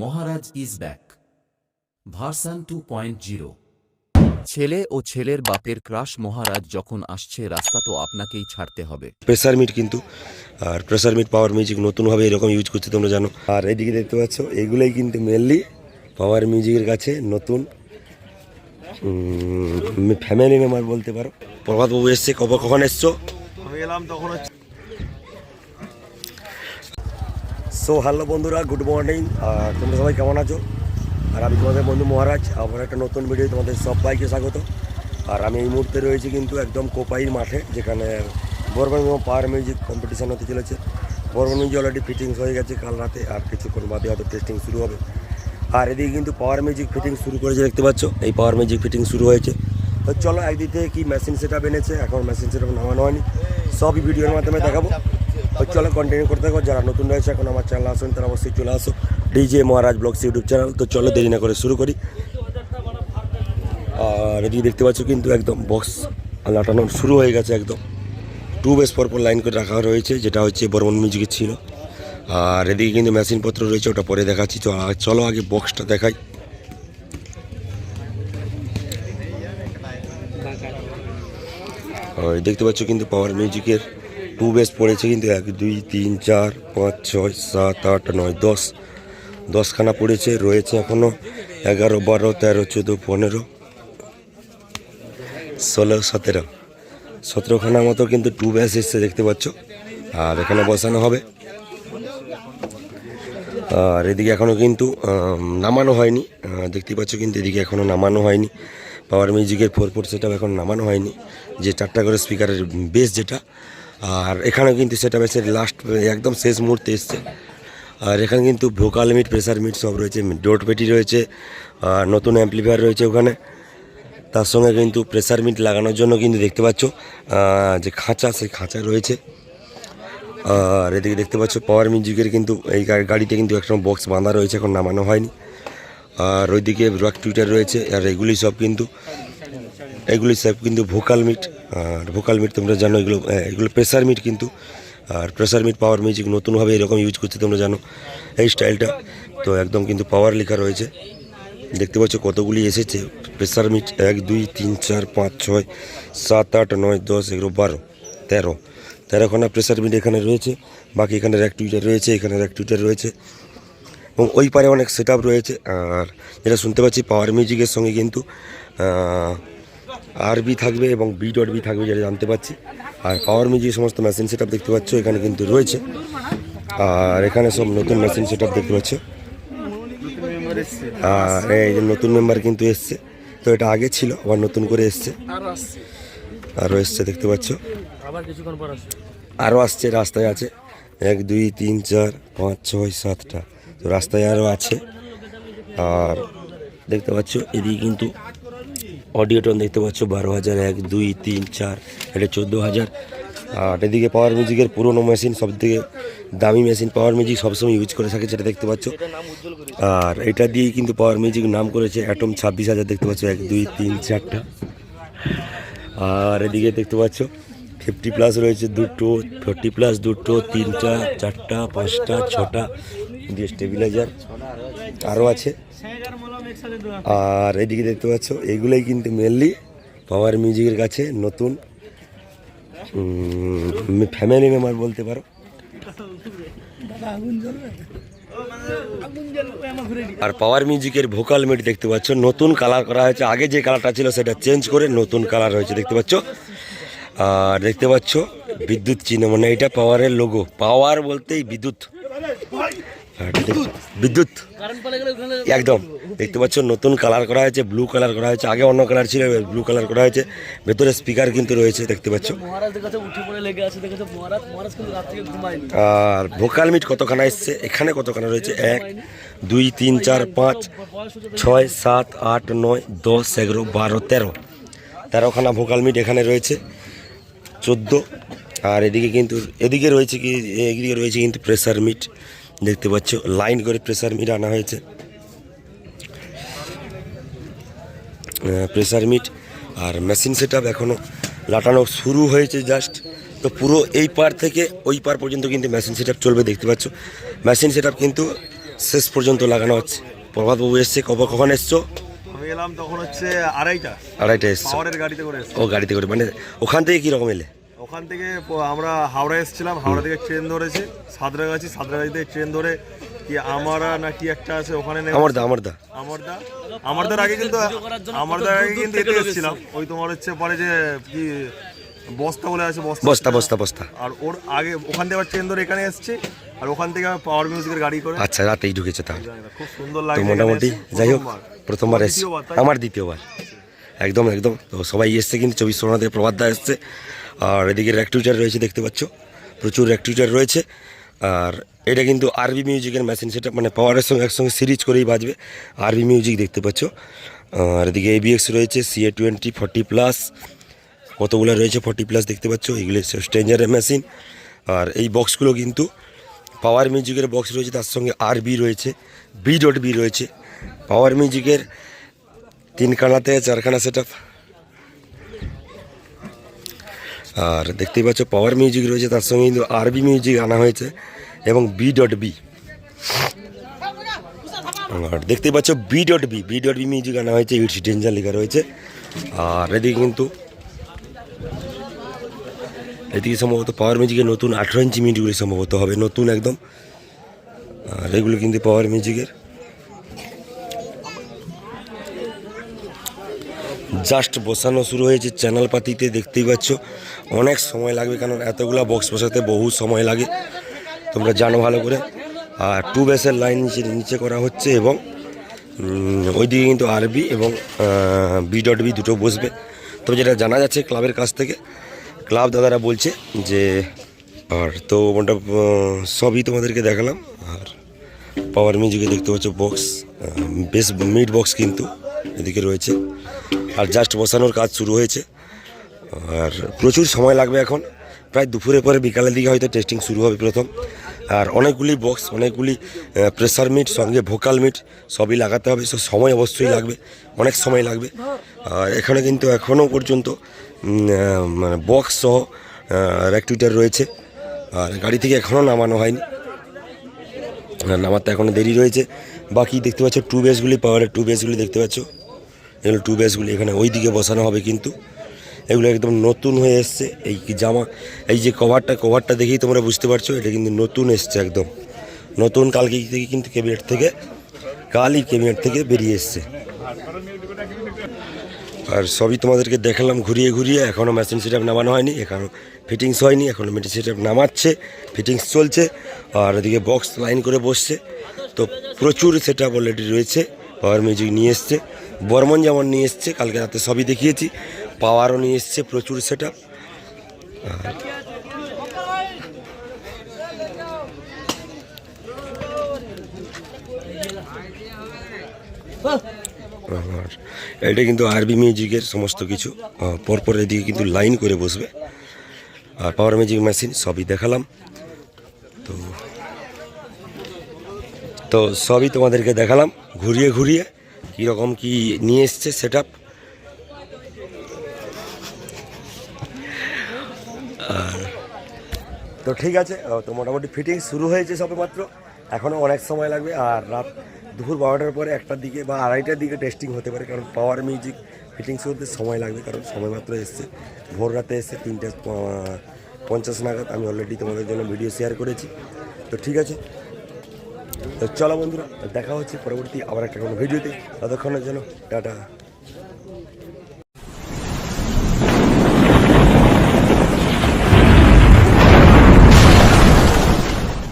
Maharaj is back. Version two point zero. ছেলে ও ছেলের বাপের ক্রাশ মহারাজ যখন আসছে রাস্তা তো আপনাকেই ছাড়তে হবে। প্রেসার মিট কিন্তু আর প্রেসার মিট পাওয়ার মিউজিক নতুনভাবে এরকম ইউজ করছে তোমরা জানো। আর এদিকে দেখতে পাচ্ছ এগুলোই কিন্তু মেনলি পাওয়ার মিউজিকের কাছে নতুন ফ্যামিলি মেম্বার বলতে পারো। প্রভাতবাবু এসছে কবে কখন এসছো? আমি এলাম তখন হচ্ছে সো হ্যালো বন্ধুরা গুড মর্নিং তোমরা সবাই কেমন আছো? আর আমি তোমাদের বন্ধু মহারাজ, আবার একটা নতুন ভিডিও তোমাদের সবাইকে স্বাগত। আর আমি এই মুহূর্তে রয়েছি কিন্তু একদম কোপাইর মাঠে, যেখানে এবং পাওয়ার মিউজিক কম্পিটিশান হতে চলেছে। বর্মন মিউজিক অলরেডি ফিটিংস হয়ে গেছে কাল রাতে, আর কিছুক্ষণ বাদে হয়তো টেস্টিং শুরু হবে। আর এদিকে কিন্তু পাওয়ার মিউজিক ফিটিং শুরু করেছে, দেখতে পাচ্ছ? এই পাওয়ার মিউজিক ফিটিং শুরু হয়েছে। তো চলো একদিক থেকে কি মেশিন সেট এনেছে? এখন মেশিন সেট নামানো হয়নি। সবই ভিডিওর মাধ্যমে দেখাবো। তো চলো কন্টিনিউ করতে থাকো। যারা নতুন রয়েছে, এখন আমার চ্যানেল আসুন, তারা অবশ্যই চলে আসো। DJ Maharaj blogs YouTube channel তো চলো দেরি না করে শুরু করি। আর এদিকে দেখতে পাচ্ছ কিন্তু একদম বক্স লাটানো শুরু হয়ে গেছে একদম। টু বেস পরপর লাইন করে রাখা রয়েছে, যেটা হচ্ছে বর্মন মিউজিকের ছিল। আর এদিকে কিন্তু মেশিনপত্র রয়েছে, ওটা পরে দেখাচ্ছি। চলো, আগে বক্সটা দেখাই। দেখতে পাচ্ছ কিন্তু পাওয়ার মিউজিকের টু বেস পড়েছে কিন্তু এক, দুই, তিন, চার, পাঁচ, ছয়, সাত, আট, নয়, দশ। দশখানা পড়েছে, রয়েছে এখনও এগারো, বারো, তেরো, চোদ্দ, পনেরো, ষোলো, সতেরো। সতেরোখানা মতো কিন্তু টু বেস এসছে, দেখতে পাচ্ছ। আর এখানে বসানো হবে। আর এদিকে এখনও কিন্তু নামানো হয়নি। দেখতে পাচ্ছ কিন্তু এদিকে এখনও নামানো হয়নি। পাওয়ার মিউজিকের ফোর ফোর সেটাও এখন নামানো হয়নি। যে চারটা করে স্পিকারের বেস যেটা আর এখানে কিন্তু সেটা বেসের লাস্ট একদম শেষ মুহূর্তে এসছে। আর এখানে কিন্তু ভোকাল মিট প্রেসার মিট সব রয়েছে ডোট পেটি রয়েছে, আর নতুন অ্যাম্পলিফায়ার রয়েছে ওখানে। তার সঙ্গে কিন্তু প্রেসার মিট লাগানোর জন্য কিন্তু দেখতে পাচ্ছ যে খাঁচা, সেই খাঁচা রয়েছে। আর এদিকে দেখতে পাচ্ছ পাওয়ার মিউজিকের কিন্তু এই গাড়িতে কিন্তু একটা বক্স বাঁধা রয়েছে, এখন নামানো হয়নি। আর ওইদিকে রক টুইটার রয়েছে, আর এগুলি সব কিন্তু, এগুলি সব কিন্তু ভোকাল মিট আর ভোকাল মিট তোমরা জানো, এগুলো এগুলো প্রেসার মিট কিন্তু। আর প্রেসার মিট পাওয়ার মিউজিক নতুনভাবে এরকম ইউজ করছে তোমরা জানো, এই স্টাইলটা তো একদম কিন্তু পাওয়ার লেখা রয়েছে। দেখতে পাচ্ছ কতগুলি এসেছে। প্রেসার মিট এক, দুই, তিন, চার, পাঁচ, ছয়, সাত, আট, নয়, দশ, এগারো, বারো, তেরো। তেরোখানা প্রেসার মিট এখানে রয়েছে। বাকি এখানে র্যাক টুইটার রয়েছে এখানে র্যাক টুইটার রয়েছে। এবং ওই পারে অনেক সেট রয়েছে। আর যেটা শুনতে পাচ্ছি পাওয়ার মিউজিকের সঙ্গে কিন্তু আরবি থাকবে এবং বি ডট বি থাকবে যেটা জানতে পাচ্ছি আর পাওয়ার মি যে সমস্ত মেশিন সেট দেখতে পাচ্ছ, এখানে কিন্তু রয়েছে। আর এখানে সব নতুন মেশিন সেট দেখতে পাচ্ছ। আর এই যে নতুন মেম্বার কিন্তু এসছে। তো এটা আগে ছিল, আবার নতুন করে এসছে। আরও এসছে দেখতে পাচ্ছ। আরও আসছে, রাস্তায় আছে। এক, দুই, তিন, চার, পাঁচ, ছয়, সাতটা। তো রাস্তায় আরও আছে। আর দেখতে পাচ্ছ, এদিকে কিন্তু অডিও টোন দেখতে পাচ্ছ, বারো হাজার এক, দুই, তিন, চার, এটা চোদ্দ হাজার। আর এদিকে পাওয়ার মিউজিকের পুরোনো মেশিন সব থেকে দামি মেশিন পাওয়ার মিউজিক সবসময় ইউজ করে থাকে, সেটা দেখতে পাচ্ছ। আর এটা দিয়ে কিন্তু পাওয়ার মিউজিক নাম করেছে অ্যাটম ছাব্বিশ হাজার, দেখতে পাচ্ছ, এক, দুই, তিন, চারটা। আর এদিকে দেখতে পাচ্ছ ফিফটি প্লাস রয়েছে দুটো ফোরটি প্লাস দুটো, তিনটা, চারটা, পাঁচটা, ছটা, দিয়ে স্টেবিলাইজার আরও আছে। আর এদিকে দেখতে পাচ্ছ এগুলোই কিন্তু মেনলি পাওয়ার মিউজিকের কাছে নতুন ফ্যামিলি মেম্বার বলতে পারো। আর পাওয়ার মিউজিকের ভোকাল মিট দেখতে পাচ্ছ নতুন কালার করা হয়েছে। আগে যে কালারটা ছিল সেটা চেঞ্জ করে নতুন কালার হয়েছে দেখতে পাচ্ছ? আর দেখতে পাচ্ছ বিদ্যুৎ চিহ্ন মানে এটা পাওয়ারের লোগো পাওয়ার বলতেই বিদ্যুৎ। বিদ্যুৎ। একদম। দেখতে পাচ্ছ নতুন কালার করা হয়েছে ব্লু কালার করা হয়েছে আগে অন্য কালার ছিল ব্লু কালার করা হয়েছে। ভেতরে স্পিকার কিন্তু রয়েছে দেখতে পাচ্ছ। ঘুমায়নি। আর ভোকাল মিট কতখানা এসছে? এখানে কতখানা রয়েছে? এক দুই তিন চার পাঁচ ছয় সাত আট নয় দশ এগারো বারো তেরো। তেরোখানা ভোকাল মিট এখানে রয়েছে চোদ্দ। আর এদিকে কিন্তু এদিকে রয়েছে কি এদিকে রয়েছে কিন্তু প্রেসার মিট দেখতে পাচ্ছ লাইন করে প্রেসার মিট আনা হয়েছে। প্রেসার মিট আর মেশিন সেট আপ এখনও লাটানো শুরু হয়েছে জাস্ট তো পুরো এই পার থেকে ওই পার পর্যন্ত কিন্তু মেশিন সেট চলবে দেখতে পাচ্ছ। মেশিন সেট কিন্তু শেষ পর্যন্ত লাগানো হচ্ছে। প্রভাতবাবু এসছে কবে কখন এসছো? আমি এলাম তখন হচ্ছে আড়াইটা। আড়াইটা এসছো। গাড়িতে করে ও গাড়িতে করে মানে ওখান থেকে কীরকম এলে? ওখান থেকে আমরা হাওড়া এসেছিলাম হাওড়া থেকে ট্রেন ধরেছি সাঁতরাগাছি সাঁতরাগাছি থেকে ট্রেন ধরে কি আমারা না কি একটা আছে ওখানে নেমে- আমার দা আমার দা আমারদা? আমারদার আগে কিন্তু আমারদার আগে কিন্তু এতে এসেছিলাম। ওই তোমার হচ্ছে পরে যে কি বস্তা বলে আছে বস্তা বস্তা বস্তা বস্তা। আর ওর আগে ওখান থেকে আবার ট্রেন ধরে এখানে এসেছি আর ওখান থেকে পাওয়ার মিউজিকের গাড়ি করে। আচ্ছা রাতেই ঢুকেছে তাহলে। খুব সুন্দর লাগে মোটামুটি যাই হোক প্রথমবার। এসছে? আমার দ্বিতীয়বার। একদম একদম। তো সবাই এসছে কিন্তু চব্বিশ পরগনা থেকে প্রভাত দা এসছে। আর এদিকে র্যাকটুইটার রয়েছে, দেখতে পাচ্ছ। প্রচুর র্যাকটুইটার রয়েছে। আর এটা কিন্তু আরবি মিউজিকের মেশিন সেটা মানে পাওয়ারের সঙ্গে একসঙ্গে সিরিজ করেই বাজবে। আরবি মিউজিক দেখতে পাচ্ছ। আর এদিকে এবিএক্স রয়েছে সিএ টোয়েন্টি ফর্টি প্লাস কতগুলো রয়েছে ফর্টি প্লাস দেখতে পাচ্ছ। এগুলো স্ট্রেঞ্জারের মেশিন আর এই বক্সগুলো কিন্তু পাওয়ার মিউজিকের বক্স রয়েছে, তার সঙ্গে আর বি রয়েছে বি ডট বি রয়েছে। পাওয়ার মিউজিকের তিনখানাতে, চারখানা সেট আর দেখতেই পাচ্ছ পাওয়ার মিউজিক রয়েছে, তার সঙ্গে কিন্তু আরবি মিউজিক আনা হয়েছে এবং বি ডট বি আর দেখতেই পাচ্ছ B dot B B dot B music আনা হয়েছে ইটস ডেঞ্জার লেখা রয়েছে। আর এদিকে কিন্তু, এদিকে সম্ভবত পাওয়ার মিউজিকের নতুন আঠেরো ইঞ্চি মিনিটগুলি সম্ভবত হবে, নতুন একদম। আর এগুলো কিন্তু পাওয়ার মিউজিকের জাস্ট বসানো শুরু হয়েছে। চ্যানেল পাতিতে দেখতেই পাচ্ছ। অনেক সময় লাগবে, কারণ এতগুলা বক্স বসাতে বহু সময় লাগে। তোমরা জানো ভালো করে। আর টু বেসের লাইন নিচে নিচে করা হচ্ছে এবং ওইদিকে কিন্তু আরবি এবং বি ডট বি দুটো বসবে। তবে যেটা জানা যাচ্ছে ক্লাবের কাছ থেকে, ক্লাব দাদারা বলছে যে, আর তো মোটা সবই তোমাদেরকে দেখালাম। আর পাওয়ার মিউজিকে দেখতে পাচ্ছ বক্স বেশ মিড বক্স কিন্তু এদিকে রয়েছে। আর জাস্ট বসানোর কাজ শুরু হয়েছে। আর প্রচুর সময় লাগবে এখন। প্রায় দুপুরে পরে বিকালের দিকে হয়তো টেস্টিং শুরু হবে প্রথম। আর অনেকগুলি বক্স অনেকগুলি প্রেসার মিট সঙ্গে ভোকাল মিট সবই লাগাতে হবে। সব সময় অবশ্যই লাগবে, অনেক সময় লাগবে। আর এখানে কিন্তু এখনও পর্যন্ত মানে বক্স সহ র্যাকটুইটার রয়েছে। আর গাড়ি থেকে এখনও নামানো হয়নি। নামাতে এখনও দেরি রয়েছে। বাকি দেখতে পাচ্ছ টু বেসগুলি পাওয়ারের টু বেসগুলি দেখতে পাচ্ছ। এগুলো টু বেসগুলি এখানে ওই দিকে বসানো হবে কিন্তু। এগুলো একদম নতুন হয়ে এসছে, এই জামা, এই যে কভারটা কভারটা দেখেই তোমরা বুঝতে পারছ, এটা কিন্তু নতুন এসছে একদম। নতুন কালকে থেকে কিন্তু ক্যাবিনেট থেকে, কালই ক্যাবিনেট থেকে বেরিয়ে এসছে। আর সবই তোমাদেরকে দেখালাম ঘুরিয়ে ঘুরিয়ে এখনও মেশিন সেট নামানো হয়নি এখনও ফিটিংস হয়নি এখনও মেশিন সেট নামাচ্ছে ফিটিংস চলছে, আর এদিকে বক্স লাইন করে বসছে। তো প্রচুর সেট আপ অলরেডি রয়েছে পাওয়ার মিউজিক নিয়ে এসছে। বর্মন যেমন নিয়ে এসছে, কালকে রাতে সবই দেখিয়েছি। পাওয়ারও নিয়ে এসছে প্রচুর সেট আপ এটা কিন্তু আরবি মিউজিকের সমস্ত কিছু। পরপর এদিকে কিন্তু লাইন করে বসবে। আর পাওয়ার মিউজিক মেশিন সবই দেখালাম। তো তো সবই তোমাদেরকে দেখালাম। ঘুরিয়ে ঘুরিয়ে কীরকম কি নিয়ে এসছে সেট আপ তো ঠিক আছে তো মোটামুটি ফিটিং শুরু হয়েছে সবে মাত্র। এখনও অনেক সময় লাগবে, আর রাত দুপুর বারোটার পরে একটার দিকে বা আড়াইটার দিকে টেস্টিং হতে পারে, কারণ পাওয়ার মিউজিক ফিটিং করতে সময় লাগবে, কারণ সময় মাত্র এসছে। ভোর রাতে এসছে তিনটে পঞ্চাশ নাগাদ। আমি অলরেডি তোমাদের জন্য ভিডিও শেয়ার করেছি। তো ঠিক আছে তো চলো বন্ধুরা দেখা হচ্ছে পরবর্তী আবার একটা কোনো ভিডিওতে। ততক্ষণের জন্য টাটা।